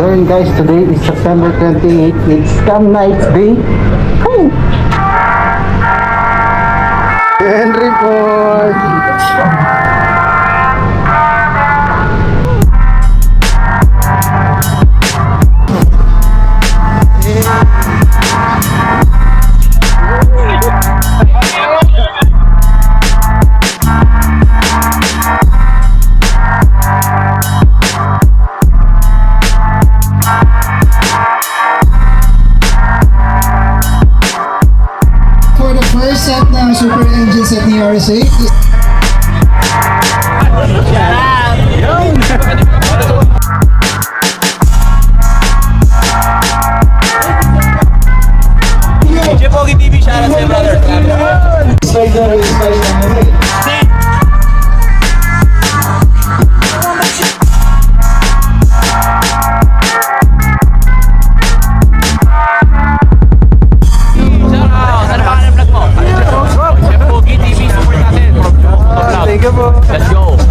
So yun guys, today is September 28. It's Scam Night Day. Hey! Henry Ford! super engines at the RSA.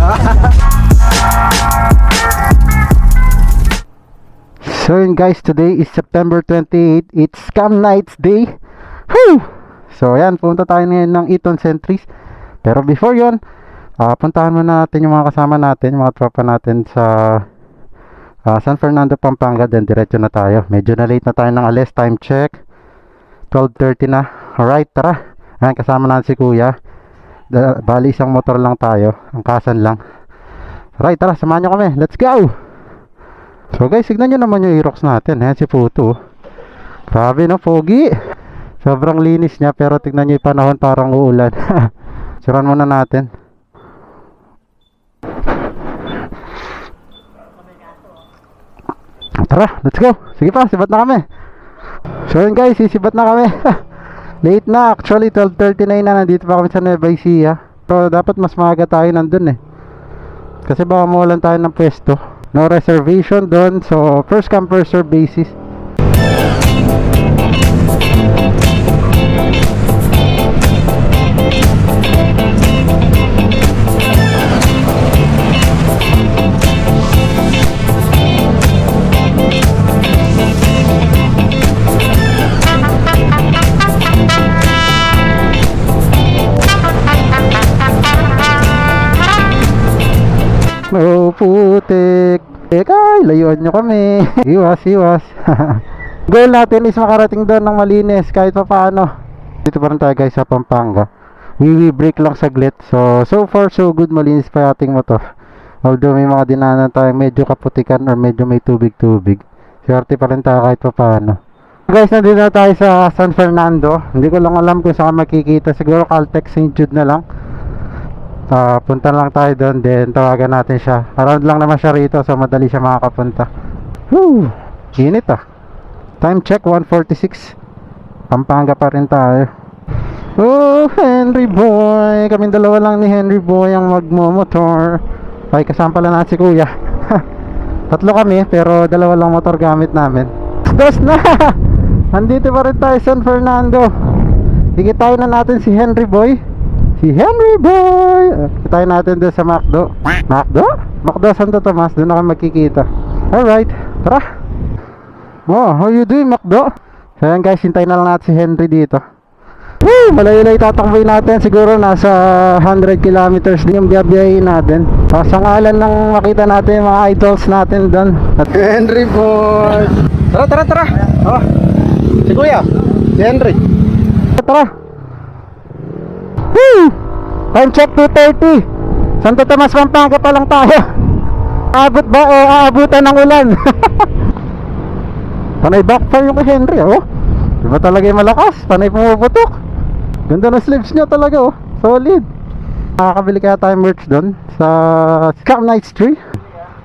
So yun guys, today is September 28. It's Scam Nights Day. Whew! So yan, punta tayo ngayon ng Eton Centuries. Pero before yon, ah puntahan muna natin yung mga kasama natin, yung mga tropa natin sa ah, San Fernando, Pampanga. Then diretso na tayo. Medyo na late na tayo ng alis. Time check. 12.30 na. Alright, tara. Ayan, kasama natin si Kuya. Bali isang motor lang tayo. Ang kasan lang. Alright, tara. Samahan nyo kami. Let's go! So guys, signan nyo naman yung Aerox natin. Ayan si Puto. Grabe no, pogi. Sobrang linis niya pero tignan nyo yung panahon parang uulan. Suran muna natin. Tara, let's go. Sige pa, sibat na kami. So yun guys, sisibat na kami. Late na, actually 12.39 na nandito pa kami sa Nueva Ecija. Pero dapat mas maaga tayo nandun eh. Kasi baka mawalan tayo ng pwesto. No reservation doon. So, first come first serve basis. Layuan nyo kami. iwas, iwas. Goal natin is makarating doon ng malinis kahit pa paano. Dito pa rin tayo guys sa Pampanga. Wiwi break lang saglit. So, so far so good malinis pa ating motor. Although may mga dinanan tayo medyo kaputikan or medyo may tubig-tubig. Swerte pa rin tayo kahit pa paano. Guys, nandito na tayo sa San Fernando. Hindi ko lang alam kung saan makikita. Siguro Caltex St. Jude na lang. Ah, punta lang tayo doon then tawagan natin siya. Around lang naman siya rito so madali siya makakapunta. Woo! Init ah. Time check 146. Pampanga pa rin tayo. Oh, Henry Boy. Kaming dalawa lang ni Henry Boy ang magmomotor. Ay, kasama pala natin si Kuya. Tatlo kami pero dalawa lang motor gamit namin. Dos na! Andito pa rin tayo sa San Fernando. Higit na natin si Henry Boy. Si Henry Boy! Tayo natin doon sa McDo. McDo? McDo Santo Tomas. Doon ako magkikita. Alright. Tara! Wow, how you doing, McDo? So yan guys, hintayin na lang natin si Henry dito. Woo! Malayo-layo tatakboy natin. Siguro nasa 100 kilometers din yung biyabiyahin natin. Uh, sa ngalan ng makita natin yung mga idols natin doon. At Henry Boy! Tara, tara, tara! Oh. Si Kuya, si Henry. Tara! Woo! Time check 2.30 Santo Tomas, Pampanga pa lang tayo. Abot ba o aabutan ng ulan? Panay backfire yung kay Henry oh. Diba talaga yung malakas? Panay pumuputok. Ganda ng sleeves niya talaga oh. Solid. Makakabili kaya tayo merch doon Sa Scam Nights Tree.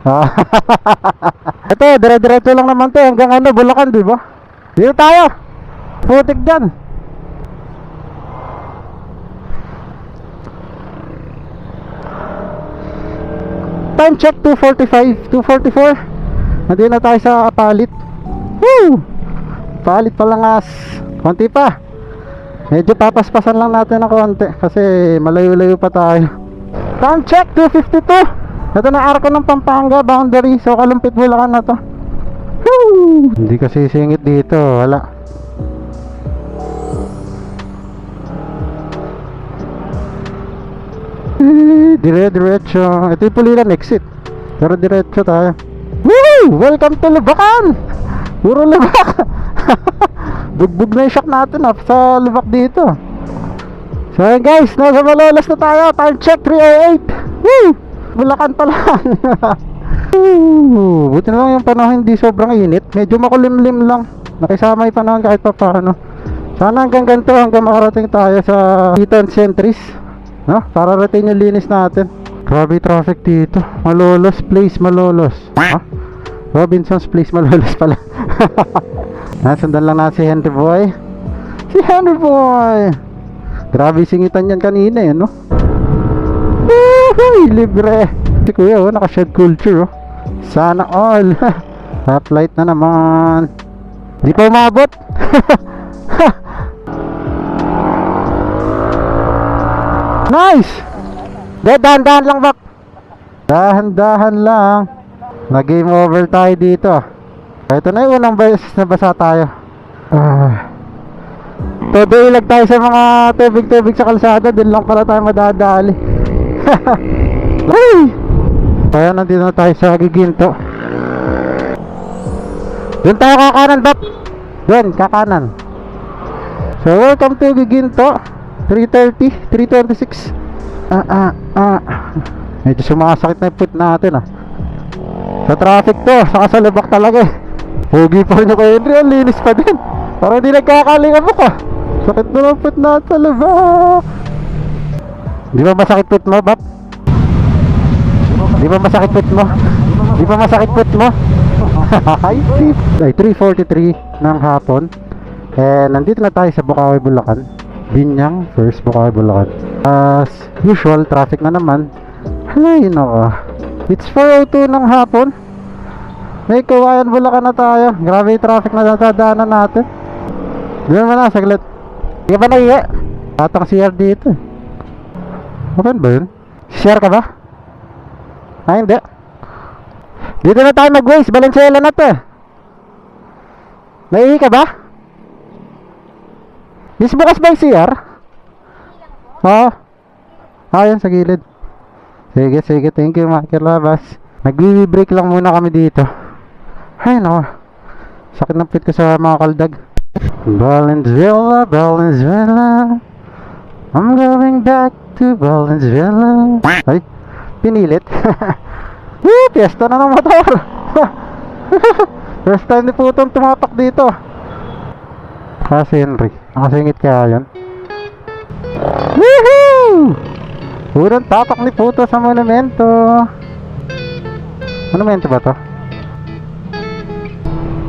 Ito, dire-diretso lang naman to Hanggang ano, Bulacan diba Dito tayo. Putik dyan Time check 245, 244. Nandito na tayo sa palit. Woo! Palit pa lang. Konti pa. Medyo papaspasan lang natin ng konti kasi malayo-layo pa tayo. Time check 252. Ito na arko ng Pampanga boundary. So kalumpit Bulacan na to. Woo! Hindi kasi singit dito, wala. Dire-diretso. Ito yung pulilan exit. Pero diretso tayo. Woo! Welcome to Lubakan! Puro lubak! Bugbog na yung shock natin ah, sa lubak dito. So ayun guys, nasa Malolos na tayo. Time check 308. Woo! Bulacan pa lang. Woo! Buti na lang yung panahon hindi sobrang init. Medyo makulimlim lang. Nakisama yung panahon kahit pa paano. Sana hanggang ganito hanggang makarating tayo sa Eaton Centris. No? Para rating yung linis natin. Grabe traffic dito. Malolos place, Malolos. Ha? Robinson's Place, Malolos pala. Nasundan lang natin si Henry Boy. Si Henry Boy! Grabe singitan yan kanina eh, no? Woohoo! Libre! Si Kuya, oh, naka-shed culture, oh. Sana all! Top light na naman. Di pa umabot? nice! De, dahan-dahan lang, bak. Dahan-dahan lang. Nag-game over tayo dito. Ito na yung unang beses na basa tayo. Ah. Todo ilag tayo sa mga tubig-tubig sa kalsada, din lang pala tayo madadali. Ay! Kaya nandito na tayo sa Giginto. Doon tayo kakanan, Bap. Doon, kakanan. So, welcome to Giginto. 330, 326. Ah, ah, ah. Medyo sumasakit na yung foot natin, ah. Sa traffic to, saka sa lubak talaga eh. Pogi pa rin ako Henry, ang linis pa din. Parang hindi nagkakalingap ako. Sakit na lang foot na sa lubak. Di ba masakit foot mo, Bap? Di ba masakit foot mo? Di ba masakit foot mo? Ay. Ay, 3.43 ng hapon. Eh, nandito na tayo sa Bukawi, Bulacan. Binyang, first Bukawi, Bulacan. As usual, traffic na naman. Ay, nako. It's 4.02 ng hapon. May kawayan Bulacan na tayo. Grabe yung traffic na natadaanan natin. Di naman na, saglit. Hindi ba naiya? Tatang CR dito. eh. Okay ba yun? Share ka ba? Ah, hindi. Dito na tayo mag-waste. Valenzuela na to. Naihi ka ba? Miss bukas ba yung CR? Oo. Ah, yan sa gilid. Sige, sige. Thank you, Michael Labas. Nag-break lang muna kami dito. Ay, nako. Sakit ng pit ko sa mga kaldag. Valenzuela, Valenzuela. I'm going back to Valenzuela. Ay, pinilit. Woo, piyesta na ng motor. First time ni Putong tumapak dito. Kasi Henry, nakasingit kaya yun. Woohoo! Unang tapak ni Puto sa monumento. Monumento ba to?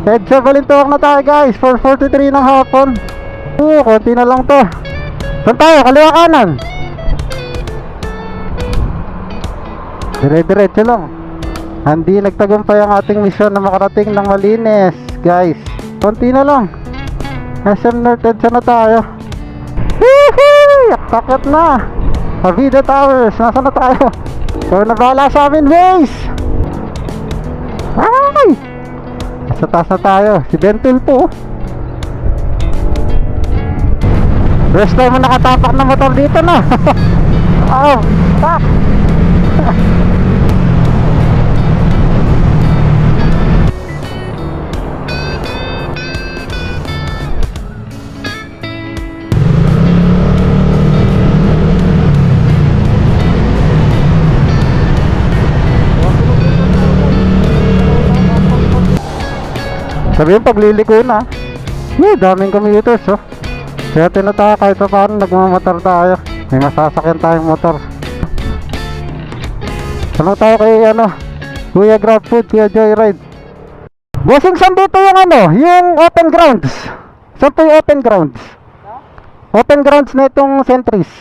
Edsa Balintawak na tayo guys 4.43 ng hapon Oo, konti na lang to Saan tayo? Kaliwa kanan Dire-diretso lang Hindi nagtagumpay ang ating misyon na makarating ng malinis Guys, konti na lang SM North Edsa na tayo! Takot na Avida Towers, nasa na tayo? Ikaw na bahala sa amin, guys! Ay! Sa taas na tayo. Si Bentul po. First time mo nakatapak na motor dito na. oh, tak. Sabi yung pagliliko na. Eh, daming commuters oh. Kaya tinataka kahit pa paano nagmamotor tayo. May masasakyan tayong motor. Ano tayo kay ano? Kuya Grab Food, Kuya Joyride. Bossing, saan dito yung ano? Yung open grounds? Saan po yung open grounds? Open grounds na itong Centris.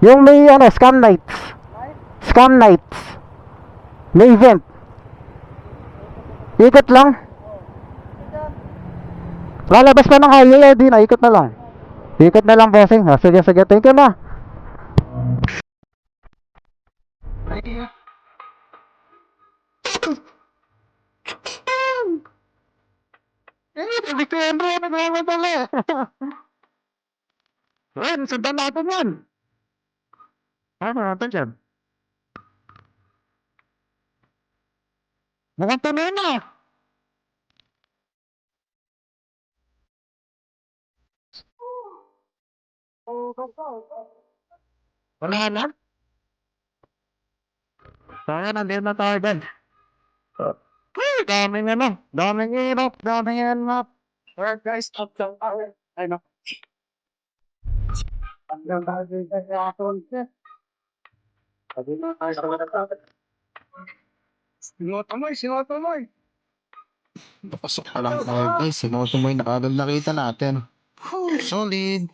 Yung may ano, scam nights. Scam nights. May event. Ikot lang. Lalabas pa ng highway, eh, di na, ikot na lang. Ikot na lang, bossing. Ah, sige, sige, thank you na. Depende, nagmamadali. Ren, sundan natin yan. Ano natin dyan? Maganda na Wala na? Tayo, nandito na tayo dyan. Ay, daming ano, daming hirap, daming hirap. Alright guys, up down tayo. Ay no. Up down tayo sa aton. Sabi na tayo sa mga tao. Sinotomoy, sinotomoy. Pasok pa lang tayo guys. Sinusumoy na kagad nakita natin. Solid.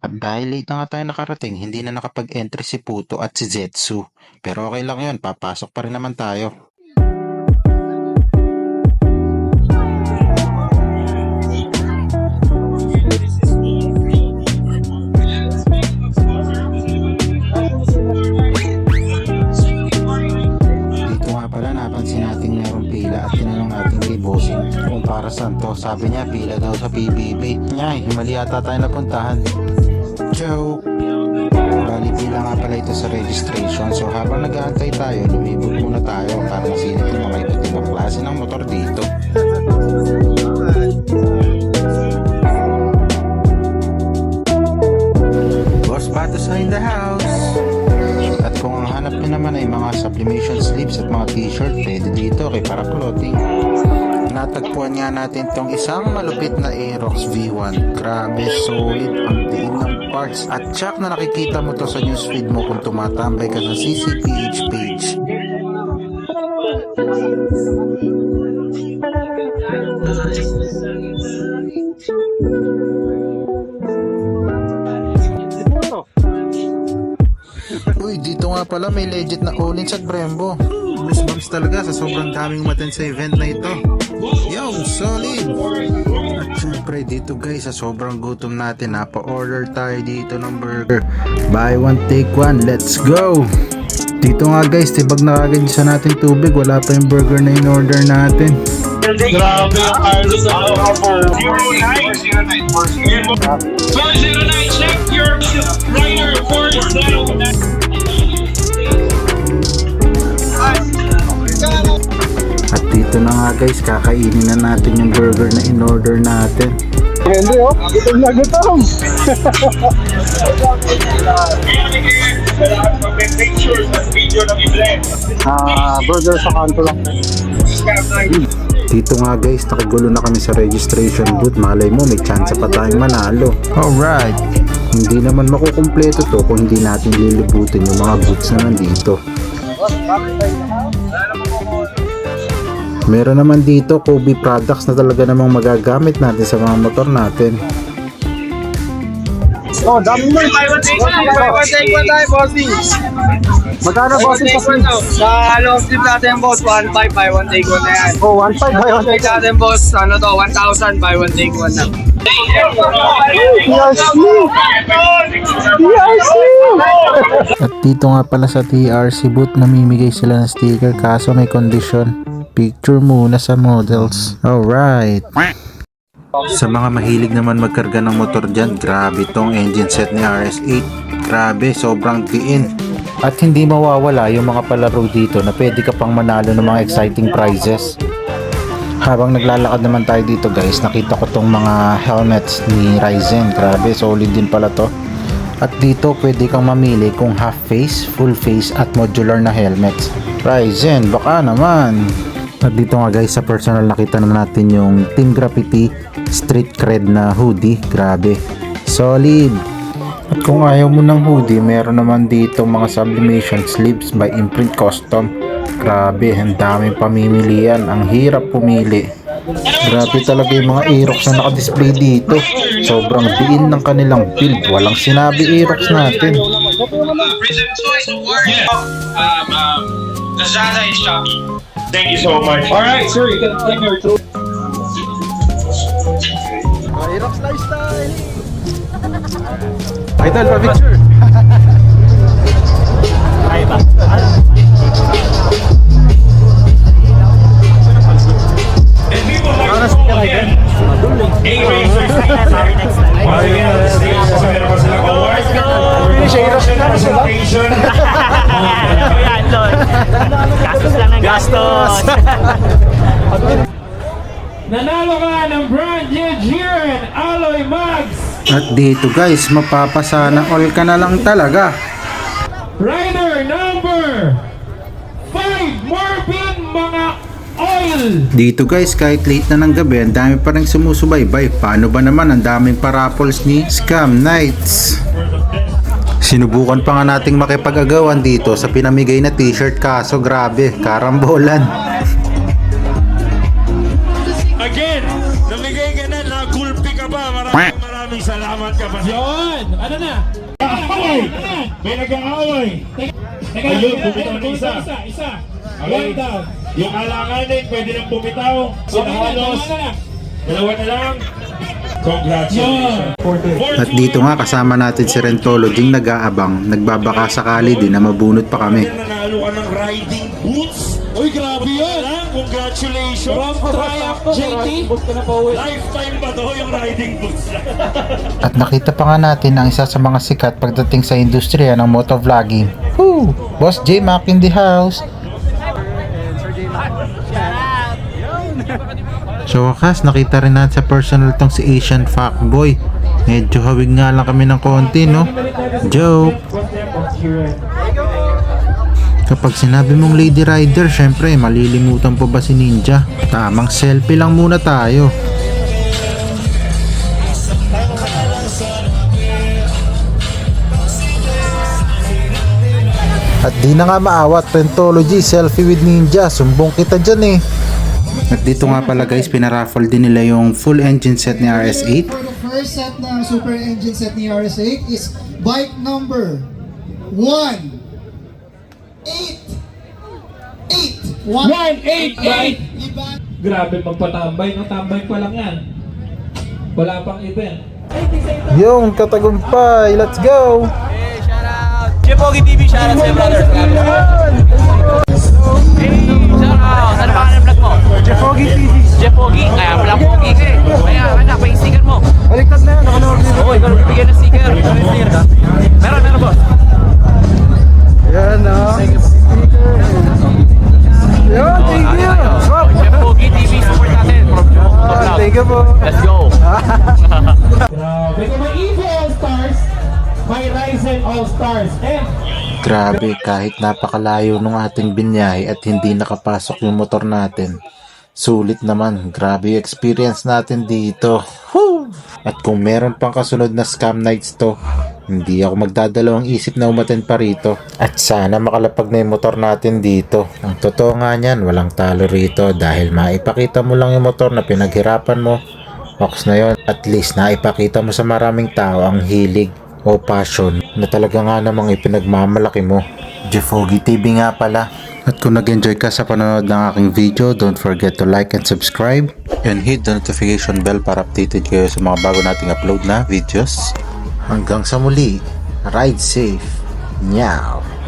At dahil late na nga tayo nakarating, hindi na nakapag-entry si Puto at si Zetsu. Pero okay lang yun, papasok pa rin naman tayo. Dito nga pala napansin natin merong pila at tinanong natin kay Bossing kung para saan. Sabi niya pila daw sa PBB. Nyay, mali yata tayo napuntahan. Joke! Bali pila nga pala ito sa registration. So habang nag-aantay tayo, lumibot muna tayo para masilip yung mga iba't ibang klase ng motor dito. Boss Batosa in the house! At kung ang hanap nyo naman ay mga sublimation sleeves at mga t-shirt, pwede dito kay para clothing. Natagpuan nga natin tong isang malupit na Aerox V1. Grabe, solid ang diin ng parts. At check na nakikita mo to sa newsfeed mo kung tumatambay ka sa CCPH page. Uy, dito nga pala may legit na all-ins at Brembo. Goosebumps talaga sa sobrang daming umaten sa event na ito. Yo, solid! At syempre dito guys, sa sobrang gutom natin, napa-order tayo dito ng burger. Buy one, take one, let's go! Dito nga guys, tibag na kagad sa natin tubig, wala pa yung burger na in-order natin. Grabe Carlos ako. 0909 409, check your rider 409. At dito na nga guys, kakainin na natin yung burger na in-order natin. Hindi oh, gutom na gutom. Ah, burger sa kanto lang. Dito nga guys, nakagulo na kami sa registration booth. Malay mo, may chance pa tayong manalo. Alright. Hindi naman makukumpleto to kung hindi natin lilibutin yung mga booths na nandito. Meron naman dito Kobe products na talaga namang magagamit natin sa mga motor natin. Oh, dami mo. Magkano bossing take sa. Sa long sleeve natin, boss, 1.5, buy one take one na yan. Oh, 1.5 buy one Take natin, boss, ano to, 1,000, buy one take one na. At dito nga pala sa TRC booth, namimigay sila ng sticker kaso may condition. Picture muna sa models. Alright. Sa mga mahilig naman magkarga ng motor dyan, grabe tong engine set ni RS8. Grabe, sobrang tiin. At hindi mawawala yung mga palaro dito na pwede ka pang manalo ng mga exciting prizes. Habang naglalakad naman tayo dito guys, nakita ko tong mga helmets ni Ryzen. Grabe, solid din pala to. At dito pwede kang mamili kung half face, full face at modular na helmets. Ryzen, baka naman. At dito nga guys sa personal nakita naman natin yung Team Graffiti Street Cred na hoodie. Grabe. Solid. At kung ayaw mo ng hoodie, meron naman dito mga sublimation sleeves by Imprint Custom. Grabe, ang daming pamimilian. Ang hirap pumili. Grabe talaga yung mga Aerox na nakadisplay dito. Sobrang diin ng kanilang build. Walang sinabi Aerox natin. Prison Choice Award. Um, um, Lazada is Shopee. Thank you so much. All right, sir, you can take your tour. Aerox lifestyle. Idol, pa-picture. And people like Sorry, next time. Oh, sige, next stage. Kasi meron pa silang award. Presentation. Ayan, Lord. Gastos lang ng gastos. Nanalo ka ng brand new Jiren Alloy Mags. At dito guys, mapapasana all ka na lang talaga. Rider number 5 Morphe oil. Dito guys, kahit late na ng gabi, ang dami pa rin sumusubaybay. Paano ba naman ang daming parapols ni Scam Knights? Sinubukan pa nga nating makipag-agawan dito sa pinamigay na t-shirt kaso grabe, karambolan. Again, namigay ka na, nagulpi ka pa. Maraming maraming salamat ka pa. Yun! Ano na? Away! May nag-aaway. Teka, Ayun, bumitaw na isa. Isa. One down. Yung alanganin, pwede nang bumitaw. Okay na, Sinahalos. tama na. Dalawa na lang. Congratulations. At dito nga kasama natin si Rentology nag-aabang, nagbabaka sakali din na mabunot pa kami. Nanalo ka ng riding boots. Uy, grabe yun! Congratulations. Triumph JT. Lifetime ba to yung riding boots? At nakita pa nga natin ang isa sa mga sikat pagdating sa industriya ng motovlogging. Woo! Boss J Mac in the house! So wakas, nakita rin natin sa personal tong si Asian Fuckboy. Medyo hawig nga lang kami ng konti, no? Joke! Kapag sinabi mong Lady Rider, syempre malilimutan pa ba si Ninja? Tamang selfie lang muna tayo. At di na nga maawat, Pentology, selfie with Ninja, sumbong kita dyan eh. At dito nga pala guys, pinaraffle din nila yung full engine set ni RS8. For the first set na super engine set ni RS8 is bike number 1 8 8 1 188! Iba Grabe magpatambay, no? Tambay pa lang yan. Wala pang event. Yung katagumpay, let's go! Hey, shout out! Jepogi TV, shout out sa brother. Hey, out! Ano ba ang vlog mo? Jepogi TV. Jepogi? Kaya pala pogi ka eh. Kaya, anak, pa sticker mo. Baliktad na yan, nakanood dito. Oo, ikaw bibigyan ng sticker. Meron, meron boss. Grabe, kahit napakalayo nung ating binyahe at hindi nakapasok yung motor natin. Sulit naman, grabe yung experience natin dito. Whew! At kung meron pang kasunod na scam nights to, hindi ako magdadalawang isip na umaten pa rito. At sana makalapag na yung motor natin dito. Ang totoo nga niyan, walang talo rito dahil maipakita mo lang yung motor na pinaghirapan mo. Box na yon at least naipakita mo sa maraming tao ang hilig o passion na talaga nga namang ipinagmamalaki mo. Jeffogi TV nga pala. At kung nag-enjoy ka sa panonood ng aking video, don't forget to like and subscribe and hit the notification bell para updated kayo sa mga bago nating upload na videos. Hanggang sa muli, ride safe. Meow.